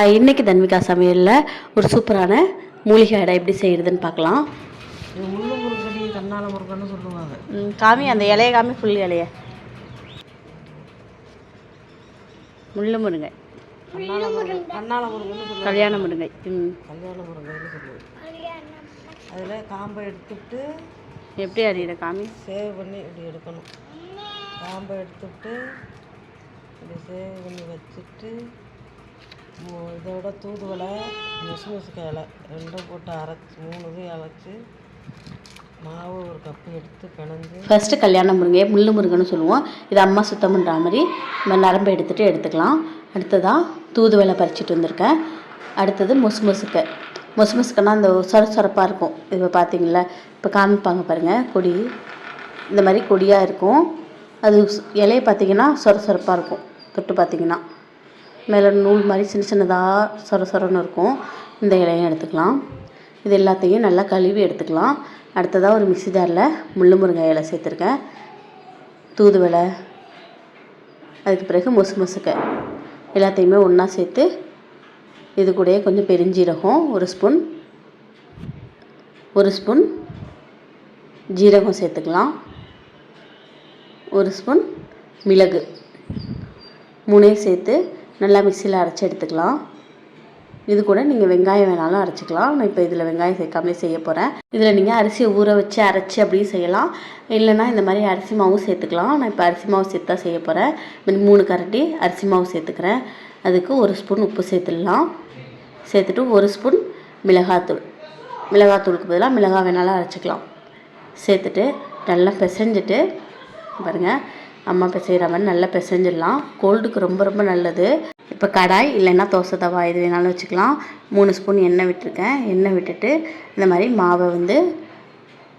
அஹ் இன்னைக்கு தன்விகா சமையலில் ஒரு சூப்பரான மூலிகை அடை எப்படி செய்கிறதுன்னு பார்க்கலாம். முள்ளு முருங்கடி கண்ணால முருங்கன்னு சொல்லுவாங்க. காமி அந்த இலைய காமி ஃபுல் இலைய. முள்ளு முருங்கை. கண்ணால முருங்கை கண்ணால முருங்கன்னு கல்யாண முருங்கை. ம். கல்யாண முருங்கைன்னு சொல்லுவாங்க. அதில் காம்பை எடுத்துட்டு எப்படி அறியிற காமி? சேவ் பண்ணி இப்படி எடுக்கணும். காம்பை எடுத்துட்டு இப்படி சேவ் பண்ணி வச்சுட்டு இதோட தூதுவளை முசு இலை. ரெண்டும் போட்டு அரைச்சி மூணு இது அரைச்சி மாவு ஒரு கப்பு எடுத்து பிணைஞ்சு. ஃபஸ்ட்டு கல்யாண முருங்கை முள்ளு முருங்கைன்னு சொல்லுவோம். இது அம்மா சுத்தம் பண்ணுற மாதிரி நம்ம நரம்பு எடுத்துகிட்டு எடுத்துக்கலாம். அடுத்ததாக தூதுவளை பறிச்சிட்டு வந்திருக்கேன். அடுத்தது முசு முசுக்கை. முசு அந்த சொர சொரப்பாக இருக்கும். இப்போ பார்த்தீங்களா இப்போ காமிப்பாங்க பாருங்கள் கொடி. இந்த மாதிரி கொடியாக இருக்கும். அது இலையை பார்த்தீங்கன்னா சொர சொரப்பாக இருக்கும். தொட்டு பார்த்தீங்கன்னா மேலே நூல் மாதிரி சின்ன சின்னதாக சொர சொரன்னு இருக்கும். இந்த இலையும் எடுத்துக்கலாம். இது எல்லாத்தையும் நல்லா கழுவி எடுத்துக்கலாம். அடுத்ததாக ஒரு மிக்ஸி ஜாரில் முள்ளு முருங்கை இலை சேர்த்துருக்கேன். தூதுவலை அதுக்கு பிறகு மொசு மொசுக்க. எல்லாத்தையுமே ஒன்றா சேர்த்து இது கூடயே கொஞ்சம் பெருஞ்சீரகம் ஒரு ஸ்பூன் ஒரு ஸ்பூன் ஜீரகம் சேர்த்துக்கலாம். ஒரு ஸ்பூன் மிளகு. மூணையும் சேர்த்து நல்லா மிக்சியில் அரைச்சி எடுத்துக்கலாம். இது கூட நீங்கள் வெங்காயம் வேணாலும் அரைச்சிக்கலாம். நான் இப்போ இதில் வெங்காயம் சேர்க்காமலே செய்ய போகிறேன் இதில் நீங்கள் அரிசியை ஊற வச்சு அரைச்சி அப்படியும் செய்யலாம். இல்லைன்னா இந்த மாதிரி அரிசி மாவும் சேர்த்துக்கலாம். நான் இப்போ அரிசி மாவு சேர்த்து தான் செய்ய போகிறேன் மூணு கரட்டி அரிசி மாவு சேர்த்துக்கிறேன். அதுக்கு ஒரு ஸ்பூன் உப்பு சேர்த்துடலாம். சேர்த்துட்டு ஒரு ஸ்பூன் மிளகாத்தூள். மிளகாத்தூளுக்கு பதிலாக மிளகாய் வேணாலும் அரைச்சிக்கலாம். சேர்த்துட்டு நல்லா பிசைஞ்சிட்டு பாருங்கள் அம்மா பிசைகிற மாதிரி நல்லா பிசைஞ்சிடலாம். கோல்டுக்கு ரொம்ப ரொம்ப நல்லது. இப்போ கடாய் இல்லைன்னா தோசை தவா எது வேணாலும் வச்சுக்கலாம். மூணு ஸ்பூன் எண்ணெய் விட்டுருக்கேன். எண்ணெய் விட்டுட்டு இந்த மாதிரி மாவை வந்து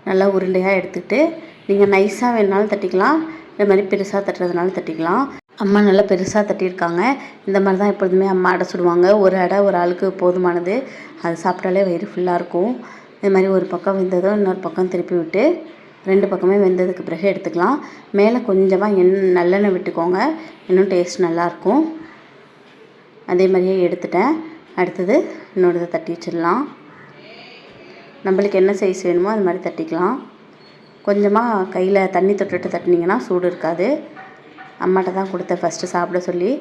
நல்லா உருண்டையாக எடுத்துக்கிட்டு நீங்கள் நைஸாக வேணாலும் தட்டிக்கலாம். இந்த மாதிரி பெருசாக தட்டுறதுனாலும் தட்டிக்கலாம். அம்மா நல்லா பெருசாக தட்டியிருக்காங்க. இந்த மாதிரி தான் எப்பொழுதுமே அம்மா அடை சுடுவாங்க. ஒரு அடை ஒரு ஆளுக்கு போதுமானது. அது சாப்பிட்டாலே வயிறு ஃபுல்லாக இருக்கும். இது மாதிரி ஒரு பக்கம் வெந்ததும் இன்னொரு பக்கம் திருப்பி விட்டு ரெண்டு பக்கமே வெந்ததுக்கு பிறகு எடுத்துக்கலாம். மேலே கொஞ்சமாக எண் நல்லெண்ணெய் விட்டுக்கோங்க. இன்னும் டேஸ்ட் நல்லாயிருக்கும் அதே மாதிரியே எடுத்துட்டேன். அடுத்தது இன்னொரு தட்டி வச்சிடலாம். நம்மளுக்கு என்ன சைஸ் வேணுமோ அது மாதிரி தட்டிக்கலாம். கொஞ்சமாக கையில் தண்ணி தொட்டுட்டு தட்டினீங்கன்னா சூடு இருக்காது. அம்மாட்ட தான் கொடுத்தேன் ஃபஸ்ட்டு சாப்பிட சொல்லி.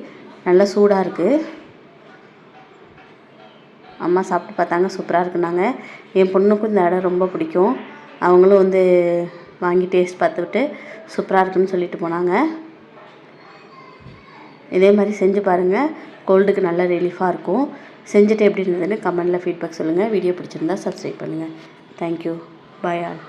நல்லா சூடாக இருக்குது அம்மா சாப்பிட்டு பார்த்தாங்க சூப்பராக இருக்குனாங்க என் பொண்ணுக்கும் இந்த இடம் ரொம்ப பிடிக்கும். அவங்களும் வந்து வாங்கி டேஸ்ட் பார்த்துவிட்டு சூப்பராக இருக்குன்னு சொல்லிட்டு போனாங்க. இதே மாதிரி செஞ்சு பாருங்கள் கோல்டுக்கு நல்ல ரிலீஃபாக இருக்கும். செஞ்சுட்டு எப்படி இருந்ததுன்னு கமெண்டில் ஃபீட்பேக் சொல்லுங்கள் வீடியோ பிடிச்சிருந்தா சப்ஸ்கிரைப் பண்ணுங்கள் தேங்க்யூ பாய் ஆல்